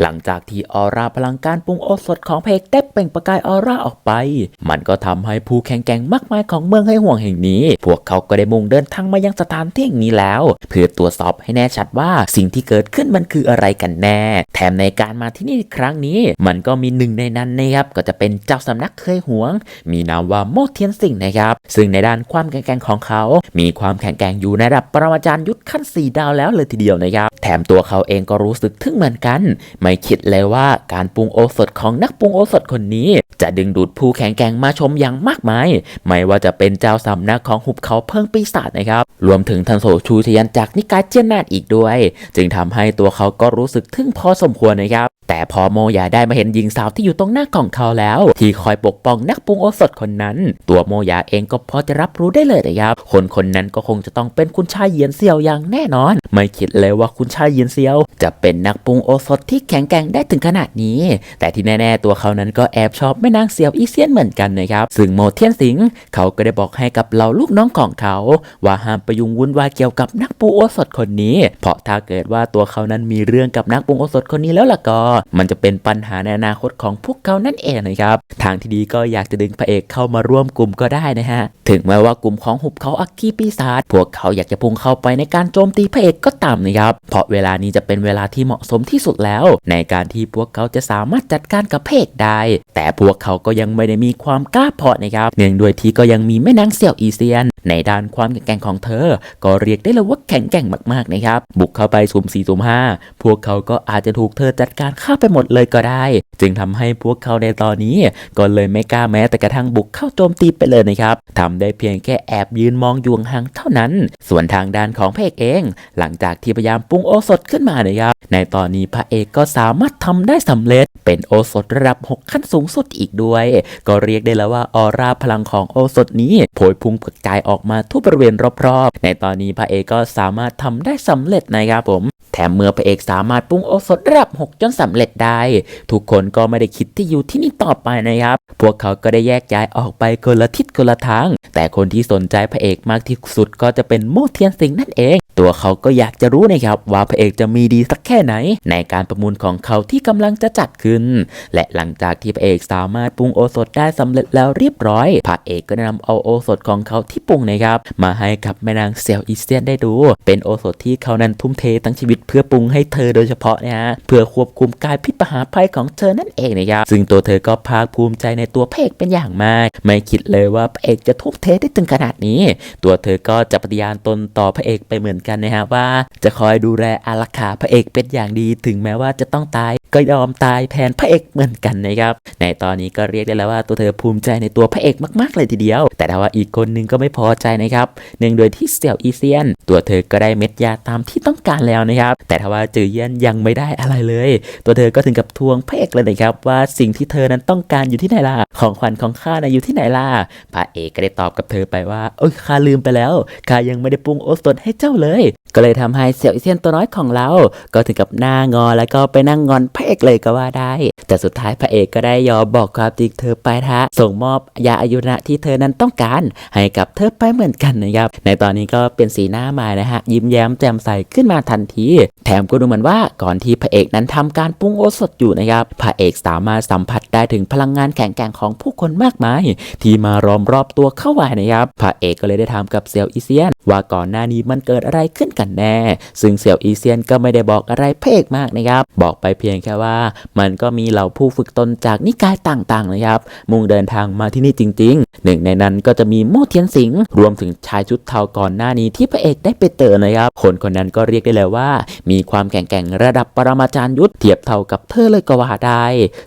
หลังจากที่ออร่าพลังการปรุงโอสถของเพกได้เปล่งประกายออร่าออกไป มันก็ทำให้ผู้แข่งแกร่งมากมายของเมืองให้ห่วงแห่งนี้ พวกเขาก็ได้มุ่งเดินทางมายังสถานที่แห่งนี้แล้ว เพื่อตรวจสอบให้แน่ชัดว่าสิ่งที่เกิดขึ้นมันคืออะไรกันแน่ แถมในการมาที่นี่ครั้งนี้ มันก็มีหนึ่งในนั้นนะครับก็จะเป็นเจ้าสำนักเคยห่วง มีนามว่าโมเทียนสิงนะครับ ซึ่งในด้านความแข็งแกร่งของเขา มีความแข็งแกร่งอยู่ในระดับปรมาจารย์ยุทธขั้น 4 ดาวแล้วเลยทีเดียวนะครับ แถมตัวเขาเองก็รู้สึกทึ่งเหมือนกันไม่คิดเลยว่าการปรุงโอสถของนักปรุงโอสถคนนี้ จะดึงดูดผู้แข่งแกร่งมาชมอย่างมากมาย ไม่ว่าจะเป็นเจ้าสำนักของหุบเขาเพิ่งปีศาจนะครับ รวมถึงทันโสชูชยันจากนิกายเจียนนาดอีกด้วย จึงทำให้ตัวเขาก็รู้สึกทึ่งพอสมควรนะครับ แต่พอโมยาได้มาเห็นหญิงสาวที่อยู่ตรงหน้าของเขาแล้ว ที่คอยปกป้องนักปรุงโอสถคนนั้น ตัวโมยาเองก็พอจะรับรู้ได้เลยนะครับคนคนนั้นก็คงจะต้องเป็นคุณชายเยียนเซียวอย่างแน่นอน ไม่คิดเลยว่าคุณชายเยียนเซียว จะเป็นนักปรุงโอสถที่แข็งแกร่งได้ถึงขนาดนี้ แต่ที่แน่ๆตัวเขานั้นก็แอบชอบแม่นางเซียวอีเซียนเหมือนกันนะครับซึ่งโมเทียนสิงเขาก็ได้บอกให้กับเหล่าลูกน้องของเขา ว่าห้ามไปยุ่งวุ่นวายเกี่ยวกับนักปรุงโอสถคนนี้ เพราะถ้าเกิดว่าตัวเขานั้นมีเรื่องกับนักปรุงโอสถคนนี้แล้วล่ะก็มันจะเป็นปัญหาในอนาคตของพวกเขานั่นเองนะครับทางที่ดีก็อยากจะดึงพระเอกเข้ามาร่วมกลุ่มก็ได้นะฮะถึงแม้ว่ากลุ่มของหุบเขาอักคีปีศาจพวกเขาอยากจะพุ่งเข้าไปในการโจมตีพระเอกก็ตามนะครับเพราะเวลานี้จะเป็นเวลาที่เหมาะสมที่สุดแล้ว ในการที่พวกเขาจะสามารถจัดการกับพระเอกได้ แต่พวกเขาก็ยังไม่ได้มีความกล้าพอนะครับเนื่องด้วยที่ก็ยังมีแม่นางเสี่ยวอีเซียน ในด้านความแข็งแกร่งของเธอ ก็เรียกได้เลยว่าแข็งแกร่งมากๆนะครับบุกเข้าไปสุ่มสี่สุ่มห้าพวกเขาก็อาจจะถูกเธอจัดการฆ่าไปหมดเลยก็ได้ จึงทำให้พวกเขาในตอนนี้ก็เลยไม่กล้าแม้แต่กระทั่งบุกเข้าโจมตีไปเลยนะครับทำได้เพียงแค่แอบยืนมองยู่ห่างเท่านั้น ส่วนทางด้านของพระเอกเอง หลังจากที่พยายามปรุงโอสถขึ้นมานะครับในตอนนี้พระเอกก็สามารถทำได้สำเร็จ เป็นโอสถระดับ 6 ขั้นสูงสุดอีกด้วย ก็เรียกได้แล้วว่าออร่าพลังของโอสถนี้โผยพุ่งกระจายออกมาทั่วบริเวณรอบๆ ในตอนนี้พระเอกก็สามารถทำได้สำเร็จนะครับผม แถมเมื่อพระเอกสามารถปรุงโอสถระดับ 6 จนสำเร็จได้ ทุกคนก็ไม่ได้คิดที่อยู่ที่นี่ต่อไปนะครับ พวกเขาก็ได้แยกย้ายออกไปคนละทิศคนละทาง แต่คนที่สนใจพระเอกมากที่สุดก็จะเป็นโมเทียนสิงนั่นเอง ตัวเขาก็อยากจะรู้นะครับว่าพระเอกจะมีดีสักแค่ไหน ในการประมูลของเขาที่กำลังจะจัดขึ้น และหลังจากที่พระเอกสามารถปรุงโอสถได้สำเร็จแล้วเรียบร้อยพระเอกก็นำเอาโอสถของเขาที่ปรุงนะครับ มาให้กับแม่นางเซลอีเซียนได้ดู เป็นโอสถที่เขานั้นทุ่มเททั้งชีวิตเพื่อปรุงให้เธอโดยเฉพาะนะฮะเพื่อควบคุมกายพิษปหาภัยของเธอนั่นเองนะครับซึ่งตัวเธอก็ภาคภูมิใจในตัวพระเอกเป็นอย่างมาก ไม่คิดเลยว่าพระเอกจะทุ่มเทได้ถึงขนาดนี้ ตัวเธอก็จะปฏิญาณตนต่อพระเอกไปเหมือนกันนะฮะว่า จะคอยดูแลอารักขาพระเอกเป็นอย่างดีถึงแม้ว่าจะต้องตาย ก็ยอมตายแทนพระเอกเหมือนกันนะครับในตอนนี้ก็เรียกได้แล้วว่าตัวเธอภูมิใจในตัวพระเอกมากๆเลยทีเดียว แต่ถ้าว่าอีกคนนึงก็ไม่พอใจนะครับเนื่องโดยที่เสี่ยวอีเซียน ตัวเธอก็ได้เม็ดยาตามที่ต้องการแล้วนะครับ แต่ถ้าว่าจือเยียนยังไม่ได้อะไรเลย ตัวเธอก็ถึงกับทวงพระเอกเลยนะครับว่าสิ่งที่เธอนั้นต้องการอยู่ที่ไหนล่ะของขวัญของข้านะอยู่ที่ไหนล่ะพระเอกก็ได้ตอบกับเธอไปว่าเอ้ยข้าลืมไปแล้วข้ายังไม่ได้ปรุงโอสถให้เจ้าเลย ก็เลยทำให้เสี่ยวอีเซียนตัวน้อยของเรา ก็ถึงกับหน้างอแล้วก็ไปนั่งงอนพระเอกเลยก็ว่าได้ แต่สุดท้ายพระเอกก็ได้ยอมบอกความจริงเธอไปทะส่งมอบยาอายุนะที่เธอนั้นต้องการ ให้กับเธอไปเหมือนกันนะครับ ในตอนนี้ก็เป็นสีหน้าใหม่นะฮะ ยิ้มแย้มแจ่มใสขึ้นมาทันที แถมก็ดูเหมือนว่าก่อนที่พระเอกนั้นทำการปรุงโอสถอยู่นะครับ พระเอกสามารถสัมผัสได้ถึงพลังงานแข็งแกร่งของผู้คนมากมาย ที่มารอมรอบตัวเข้าไว้นะครับ พระเอกก็เลยได้ถามกับเซียวอีเซียน ว่าก่อนหน้านี้มันเกิดอะไรขึ้นกันแน่ ซึ่งเซียวอีเซียนก็ไม่ได้บอกอะไรพระเอกมากนะครับ บอกไปเพียงแค่ว่า มันก็มีเหล่าผู้ฝึกตนจากนิกายต่างๆนะครับ มุ่งเดินทางมาที่นี่จริง ๆ หนึ่งในนั้นก็จะมีโมเทียนสิงห์รวมถึงชายชุดเทาก่อนหน้านี้ที่พระเอกได้ไปเจอนะครับ คนคนนั้นก็เรียกได้เลยว่า มีความแข็งแร่งระดับปรมาจารย์ยุทธเทียบเท่ากับเธอเลยก็ว่าได้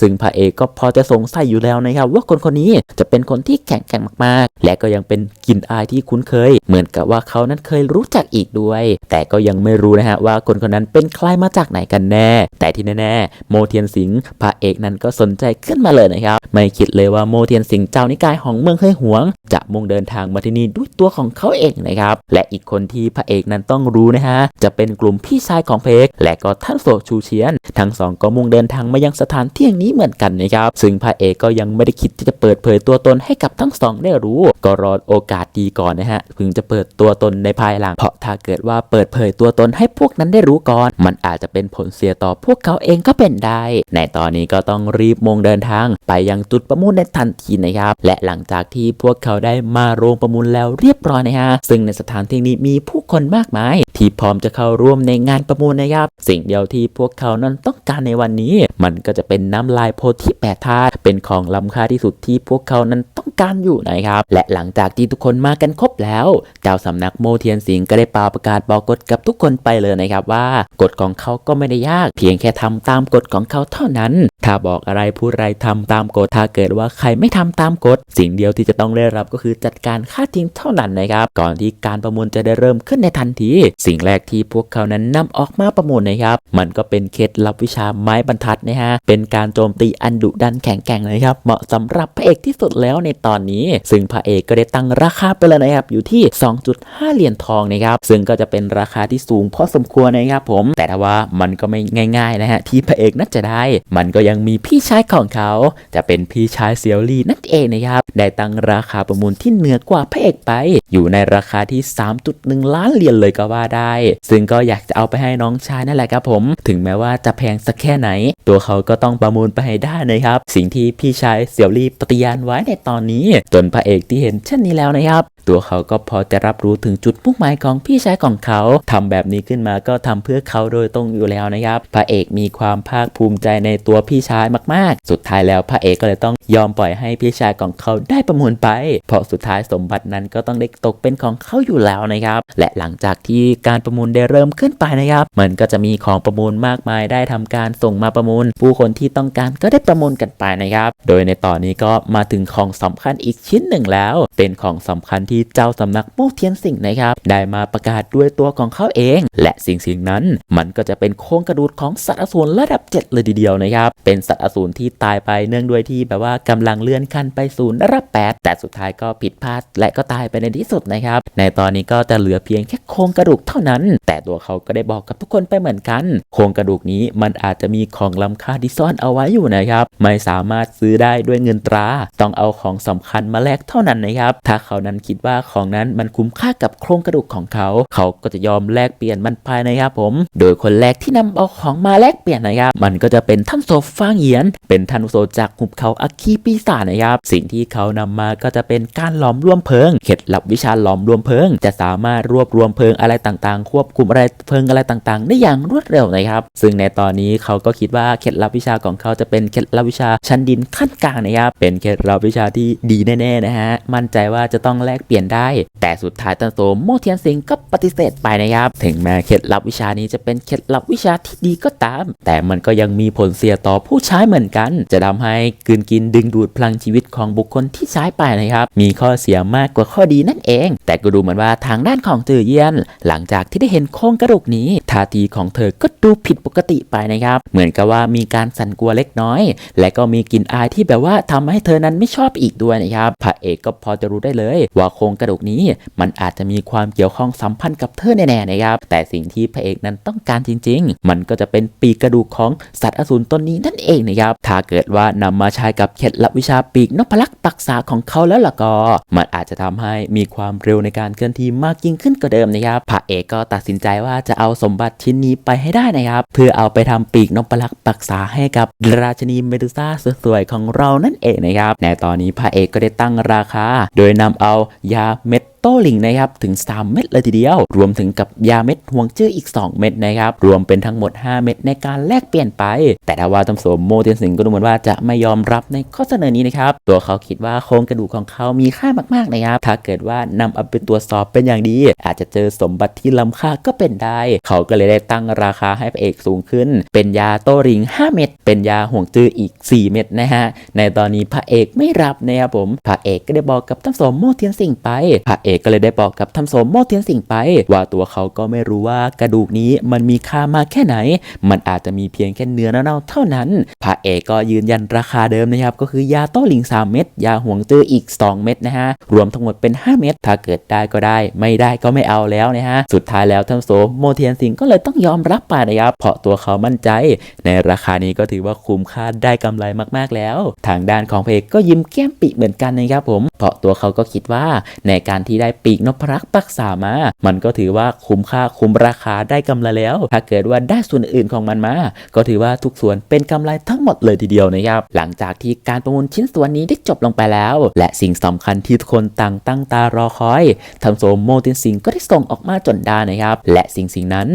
ซึ่งพระเอกก็พอจะสงสัยอยู่แล้วนะครับ ว่าคนคนนี้จะเป็นคนที่แข็งแกร่งมากๆ และก็ยังเป็นกลิ่นอายที่คุ้นเคย เหมือนกับว่าเขานั้นเคยรู้จักอีกด้วยแต่ก็ยังไม่รู้นะฮะว่าคนคนนั้นเป็นใครมาจากไหนกันแน่ แต่ที่แน่ๆโมเทียนสิงห์พระเอกนั้นก็สนใจขึ้นมาเลยนะครับ ไม่คิดเลยว่าโมเทียนสิงห์เจ้านิกายของเมืองเคยหวง จะมุ่งเดินทางมาที่นี่ด้วยตัวของเขาเองนะครับ และอีกคนที่พระเอกนั้นต้องรู้นะฮะจะเป็นกลุ่มพี่ชายของเพกและก็ท่านโสชูเชียน ทั้งสองก็มุ่งเดินทางมายังสถานที่แห่งนี้เหมือนกันนะครับซึ่งพระเอกก็ยังไม่ได้คิดที่จะเปิดเผยตัวตนให้กับทั้งสองได้รู้ ก็รอโอกาสดีก่อนนะฮะถึงจะเปิดตัวตนในภายหลังเพราะถ้าเกิดว่าเปิดเผยตัวตนให้พวกนั้นได้รู้ก่อน มันอาจจะเป็นผลเสียต่อพวกเขาเองก็เป็นได้ ในตอนนี้ก็ต้องรีบมงเดินทาง ไปยังจุดประมูลในทันทีนะครับ และหลังจากที่พวกเขาได้มาโรงประมูลแล้วเรียบร้อยนะฮะ ซึ่งในสถานที่นี้มีผู้คนมากมาย ที่พร้อมจะเข้าร่วมในงานประมูลนะครับ สิ่งเดียวที่พวกเขานั้นต้องการในวันนี้ มันก็จะเป็นน้ำลายโพธิแปดธาตุเป็นของล้ำค่าที่สุดที่พวกเขานั้นต้องการอยู่นะครับ และหลังจากที่ทุกคนมากันครบแล้วเจ้าสำนักโมเทียนสิงก็ได้ปาประกาศบอกกฎกับทุกคนไปเลยนะครับว่ากฎของเขาก็ไม่ได้ยาก เพียงแค่ทำตามกฎของเขาเท่านั้น ถ้าบอกอะไรพูดอะไรทำตามกฎถ้าเกิดว่าใครไม่ทำตามกฎสิ่งเดียวที่จะต้องได้รับก็คือจัดการฆ่าทิ้งเท่านั้นนะครับ ก่อนที่การประมูลจะได้เริ่มขึ้นในทันที สิ่งแรกที่พวกเขานั้นนำออกมาประมูลนะครับ มันก็เป็นเคล็ดลับวิชาไม้บรรทัดนะฮะเป็นการโจมตีอันดุดันแข็งแกร่งเลยครับ เหมาะสำหรับพระเอกที่สุดแล้วในตอนนี้ ซึ่งพระเอกก็ได้ตั้งราคาไปเลยนะครับอยู่ที่ 2.5 เหรียญทองนะครับซึ่งก็จะเป็นราคาที่สูงพอสมควรนะครับผม แต่ถ้าว่ามันก็ไม่ง่ายๆนะฮะที่พระเอกน่าจะได้ มันก็ยังมีพี่ชายของเขา จะเป็นพี่ชายเซียวลี่นั่นเองนะครับได้ตั้งราคาประมูลที่เหนือกว่าพระเอกไป อยู่ในราคาที่ 3.1 ล้านเหรียญเลยก็ว่าได้ ซึ่งก็อยากจะเอาไปให้น้องชายนั่นแหละครับผม ถึงแม้ว่าจะแพงสักแค่ไหน ตัวเขาก็ต้องประมูลไปให้ได้นะครับ สิ่งที่พี่ชายเซียวลี่ปฏิญาณไว้ในตอนนี้ จนพระเอกที่เห็นเช่นนี้แล้วนะครับ ตัวเขาก็พอจะรับรู้ถึงจุดมุ่งหมายของพี่ชายของเขาทำแบบนี้ขึ้นมาก็ทำเพื่อเขาโดยตรงอยู่แล้วนะครับ พระเอกมีความภาคภูมิใจในตัวพี่ชายมาก ๆ สุดท้ายแล้วพระเอกก็เลยต้อง ยอมปล่อยให้พี่ชายของเขาได้ประมูลไป เพราะสุดท้ายสมบัตินั้นก็ต้องได้ตกเป็นของเขาอยู่แล้วนะครับ และหลังจากที่การประมูลได้เริ่มขึ้นไปนะครับ มันก็จะมีของประมูลมากมายได้ทำการส่งมาประมูล ผู้คนที่ต้องการก็ได้ประมูลกันไปนะครับ โดยในตอนนี้ก็มาถึงของสำคัญอีกชิ้นหนึ่งแล้ว เป็นของสำคัญที่เจ้าสำนักโมเทียนสิงนะครับ ได้มาประกาศด้วยตัวของเขาเอง และสิ่งสิ่งนั้น มันก็จะเป็นโครงกระดูกของสัตว์อสูรระดับ 7 เลยทีเดียวนะครับ เป็นสัตว์อสูรที่ตายไปเนื่องด้วยที่แบบว่ากำลังเลื่อนขั้นไปสู่ระดับ8แต่สุดท้ายก็ผิดพลาดและก็ตายไปในที่สุดนะครับ ในตอนนี้ก็จะเหลือเพียงแค่โครงกระดูกเท่านั้น แต่ตัวเขาก็ได้บอกกับทุกคนไปเหมือนกัน โครงกระดูกนี้มันอาจจะมีของล้ำค่าที่ซ่อนเอาไว้อยู่นะครับ ไม่สามารถซื้อได้ด้วยเงินตรา ต้องเอาของสำคัญมาแลกเท่านั้นนะครับ ถ้าเขานั้นคิดว่าของนั้นมันคุ้มค่ากับโครงกระดูกของเขา เขาก็จะยอมแลกเปลี่ยนมันไปนะครับผม โดยคนแรกที่นำเอาของมาแลกเปลี่ยนนะครับ มันก็จะเป็นท่านโซฟางเหยียน เป็นท่านโซจากหุบเขาอาคีปีศาจนะครับ สิ่งที่เขานำมาก็จะเป็นการหลอมรวมเพลิงเคล็ดลับวิชาหลอมรวมเพลิง จะสามารถรวบรวมเพลิงอะไรต่างๆ ควบคุมอะไรเพลิงอะไรต่างๆ ได้อย่างรวดเร็วนะครับ ซึ่งในตอนนี้เขาก็คิดว่าเคล็ดลับวิชาของเขาจะเป็นเคล็ดลับวิชาชั้นดินขั้นกลางนะครับเป็นเคล็ดลับวิชาที่ดีแน่ๆนะฮะมั่นใจว่าจะต้องแลกเปลี่ยนได้ แต่สุดท้ายตันโซโมเทียนสิงก็ปฏิเสธไปนะครับ ถึงแม้เคล็ดลับวิชานี้จะเป็นเคล็ดลับวิชาที่ดีก็ตาม แต่มันก็ยังมีผลเสียต่อผู้ใช้เหมือนกัน จะทำให้กืนกินดึงดูดพลังชีวิตของบุคคลที่ใช้ไปนะครับ มีข้อเสียมากกว่าข้อดีนั่นเอง แต่ก็ดูเหมือนว่าทางด้านของจือเยียน หลังจากที่ได้เห็นโครงกระดูกนี้ท่าทีของเธอก็ดูผิดปกติไปนะครับ เหมือนกับว่ามีการสั่นกลัวเล็กน้อย และก็มีกลิ่นอายที่แบบว่าทำให้เธอนั้นไม่ชอบอีกด้วยนะครับพระเอกก็พอจะรู้ได้เลย ว่าโครงกระดูกนี้มันอาจจะมีความเกี่ยวข้องสัมพันธ์กับเธอแน่ๆนะครับ แต่สิ่งที่พระเอกนั้นต้องการจริง ๆ มันก็จะเป็นปีกกระดูกของสัตว์อสูรตนนี้นั่นเองนะครับถ้าเกิดว่านำมาใช้กับเคล็ดลับวิชาปีกนพลักษ์ปักษาของเขาแล้วล่ะก็มันอาจจะทำให้มีความเร็วในการเคลื่อนที่มากยิ่งขึ้นกว่าเดิมนะครับพระเอกก็ตัดสินใจว่าจะเอาสมบัติชิ้นนี้ไปให้ได้นะครับ เพื่อเอาไปทำปีกนพลักษ์ปักษาให้กับราชนีเมดูซ่าสวยๆของเรานั่นเองนะครับในตอนนี้พระเอกก็ได้ตั้งราคา โดยนำเอายาเม็ดโต้ลิงนะครับถึง 3 เม็ดเลยทีเดียว รวมถึงกับยาเม็ดห่วงจื้ออีก 2 เม็ดนะครับรวมเป็นทั้งหมด 5 เม็ดในการแลกเปลี่ยนไป แต่ถ้าว่าตำสมโมเทียนสิงก็ดูเหมือนว่าจะไม่ยอมรับในข้อเสนอนี้นะครับตัวเขาคิดว่าโครงกระดูกของเขามีค่ามากๆนะครับถ้าเกิดว่านำเอาไปตรวจสอบเป็นอย่างดี อาจจะเจอสมบัติที่ล้ำค่าก็เป็นได้ เขาก็เลยได้ตั้งราคาให้พระเอกสูงขึ้น เป็นยาโต้ริง 5 เม็ดเป็นยาห่วงจื้ออีก 4 เม็ดนะฮะในตอนนี้พระเอกไม่รับนะครับผมพระเอกก็ได้บอกกับตำสมโมเทียนสิงไปพระเออกก็เลยได้บอกกับทำโสมโมเทียนสิงไป ว่าตัวเขาก็ไม่รู้ว่ากระดูกนี้มันมีค่ามากแค่ไหน มันอาจจะมีเพียงแค่เนื้อเน่าๆเท่านั้นพระเอกก็ยืนยันราคาเดิมนะครับก็คือยาโต้หลิง 3 เม็ดยาห่วงจื้ออีก 2 เม็ดนะฮะรวมทั้งหมดเป็น 5 เม็ดถ้าเกิดได้ก็ได้ ไม่ได้ก็ไม่เอาแล้วนะฮะสุดท้ายแล้วทำโสมโมเทียนสิงก็เลยต้องยอมรับไปนะครับเพราะตัวเขามั่นใจ ในราคานี้ก็ถือว่าคุ้มค่าได้กำไรมากๆแล้ว ทางด้านของเอกก็ยิ้มแก้มปิเหมือนกันนะครับผม เพราะตัวเขาก็คิดว่าในการที่ได้ปีกนพรักปักษามา มันก็ถือว่าคุ้มค่าคุ้มราคาได้กำไรแล้ว ถ้าเกิดว่าได้ส่วนอื่นของมันมา ก็ถือว่าทุกส่วนเป็นกำไรทั้งหมดเลยทีเดียวนะครับ หลังจากที่การประมูลชิ้นส่วนนี้ได้จบลงไปแล้ว และสิ่งสำคัญที่ทุกคนต่างตั้งตารอคอยทำโซโมตินสิงห์ก็ได้ส่งออกมาจนได้นะครับ และสิ่งสิ่งนั้น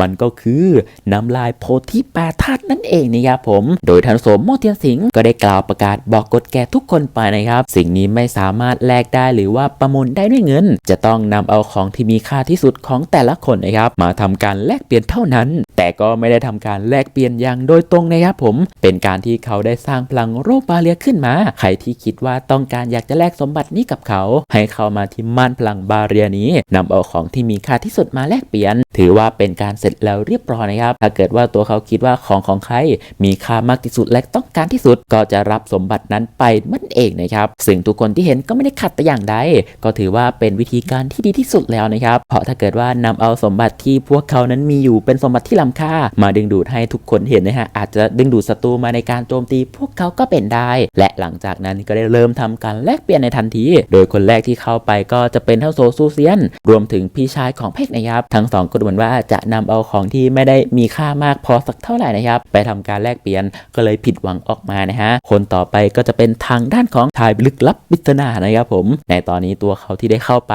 มันก็คือน้ำลายโพธิแปรธาตุนั่นเองนะครับผม โดยทันโสมโมเทียนสิงห์ก็ได้กล่าวประกาศบอกกฎแก่ทุกคนไปนะครับ สิ่งนี้ไม่สาามารถแลกได้หรือว่าประมูลได้ด้วยเงิน จะต้องนำเอาของที่มีค่าที่สุดของแต่ละคนนะครับมาทำการแลกเปลี่ยนเท่านั้น แต่ก็ไม่ได้ทำการแลกเปลี่ยนอย่างโดยตรงนะครับผม เป็นการที่เขาได้สร้างพลังโรคบาเรียขึ้นมา ใครที่คิดว่าต้องการอยากจะแลกสมบัตินี้กับเขา ให้เข้ามาที่ม่านพลังบาเรียนี้นำเอาของที่มีค่าที่สุดมาแลกเปลี่ยน ถือว่าเป็นการเสร็จแล้วเรียบร้อยนะครับ ถ้าเกิดว่าตัวเขาคิดว่าของของใครมีค่ามากที่สุดและต้องการที่สุดก็จะรับสมบัตินั้นไปนั่นเองนะครับ ซึ่งทุกคนที่เห็นก็ไม่ได้ขัดแต่อย่างใดก็ถือว่าเป็นวิธีการที่ดีที่สุดแล้วนะครับ เพราะถ้าเกิดว่านำเอาสมบัติที่พวกเขานั้นมีอยู่เป็นสมบัติที่ล้ำค่า มาดึงดูดให้ทุกคนเห็นนะฮะอาจจะดึงดูดศัตรูมาในการโจมตีพวกเขาก็เป็นได้ และหลังจากนั้นก็ได้เริ่มทำการแลกเปลี่ยนในทันที โดยคนแรกที่เข้าไปก็จะเป็นเท่าโซซูเซียน รวมถึงพี่ชายของเพกนะครับ ทั้งสองก็ดูเหมือนว่าจะนำเอาของที่ไม่ได้มีค่ามากพอสักเท่าไหร่นะครับ ไปทำการแลกเปลี่ยนก็เลยผิดหวังออกมานะฮะคนต่อไปก็จะเป็นทางด้านของทายลึกลับปริศนานะครับผม ในตอนนี้ตัวเขาที่ได้เข้าไป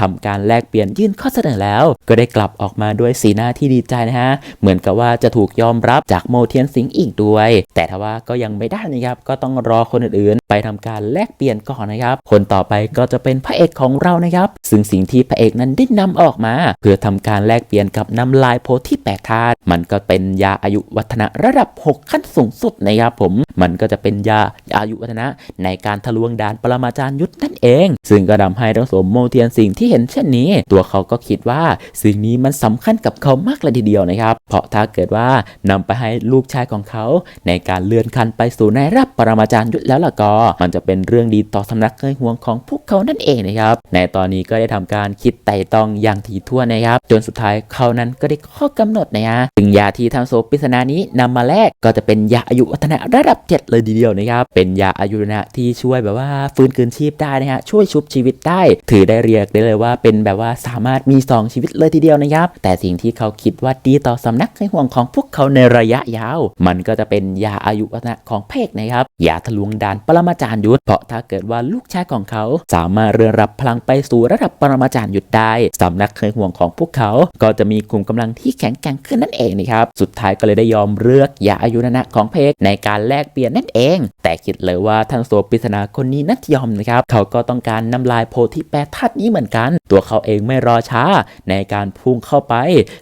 ทำการแลกเปลี่ยนยื่นข้อเสนอแล้ว ก็ได้กลับออกมาด้วยสีหน้าที่ดีใจนะฮะ เหมือนกับว่าจะถูกยอมรับจากโมเทียนสิงห์อีกด้วย แต่ทว่าก็ยังไม่ได้นะครับ ก็ต้องรอคนอื่น ไปทำการแลกเปลี่ยนก่อนนะครับ คนต่อไปก็จะเป็นพระเอกของเรานะครับ ซึ่งสิ่งที่พระเอกนั้นได้นำออกมา เพื่อทำการแลกเปลี่ยนกับน้ำลายโพธิแปดธาตุมันก็เป็นยาอายุวัฒนะระดับ 6 ขั้นสูงสุดนะครับผม มันก็จะเป็นยาอายุวัฒนะในการทะลวงดานปรมาจารย์ยุทธนั่นเอง ซึ่งก็ทำให้ทั้งสมโมเทียนสิ่งที่เห็นเช่นนี้ ตัวเขาก็คิดว่าสิ่งนี้มันสำคัญกับเขามากเลยทีเดียวนะครับ เพราะถ้าเกิดว่านำไปให้ลูกชายของเขา ในการเลื่อนขั้นไปสู่ในระดับปรมาจารย์ยุทธแล้วล่ะก็มันจะเป็นเรื่องดีต่อสำนักเคยห่วงของพวกเขานั่นเองนะครับ ในตอนนี้ก็ได้ทำการคิดไต่ตองอย่างถี่ถ้วนนะครับ จนสุดท้ายเขานั้นก็ได้ข้อกำหนดนะฮะถึงยาที่ทางโซปิศนานี้นำมาแลกก็จะเป็นยาอายุวัฒนะระดับ 7 เลยทีเดียวนะครับ เป็นยาอายุวัฒนะที่ช่วยแบบว่าฟื้นคืนชีพได้นะฮะช่วยชุบชีวิตได้ ถือได้เรียกได้เลยว่า เป็นแบบว่าสามารถมี 2 ชีวิตเลยทีเดียวนะครับ แต่สิ่งที่เขาคิดว่าดีต่อสำนักในห่วงของพวกเขาในระยะยาว มันก็จะเป็นยาอายุวัฒนะของเพกนะครับยาทะลวงดานปรมาจารย์ยุทธเพราะถ้าเกิดว่าลูกชายของเขา สามารถเรือนรับพลังไปสู่ระดับปรมาจารย์ยุทธได้สำนักเคยห่วงของพวกเขา ก็จะมีกลุ่มกำลังที่แข็งแกร่งขึ้นนั่นเองนะครับสุดท้ายก็เลยได้ยอมเลือกยาอายุนะของเพกในการแลกเปลี่ยนนั่นเอง แต่คิดเลยว่าทางโซปริศนาคนนี้นัดยอมนะครับเขาก็ต้องการน้ำลายโพธิแปรธาตุนี้เหมือนกัน ตัวเขาเองไม่รอช้า ในการพุ่งเข้าไป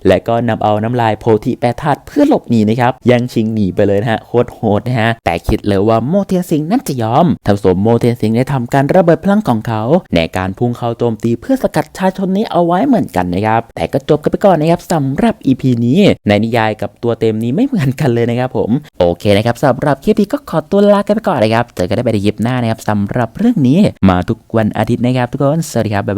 และก็นำเอาน้ำลายโพธิแปรธาตุเพื่อหลบหนีนะครับยังชิงหนีไปเลยนะฮะโคตรโหดนะฮะแต่คิดเลยว่าโมเทียนสิงนั้นจะยอมทางสมโมเทียนสิงได้ทำการระเบิดพลังของเขา ในการพุ่งเข้าโจมตีเพื่อสกัดชายชนนี้เอาไว้เหมือนกันนะครับ แต่ก็จบกันไปก่อนนะครับสำหรับ EP นี้ ในนิยายกับตัวเต็มนี้ไม่เหมือนกันเลยนะครับผม โอเคนะครับสำหรับคลิปนี้ก็ขอตัวลากันไปก่อนนะครับ เจอกันได้ไปในคลิปหน้านะครับสำหรับเรื่องนี้มาทุกวันอาทิตย์นะครับทุกคน สวัสดีครับบ๊ายบาย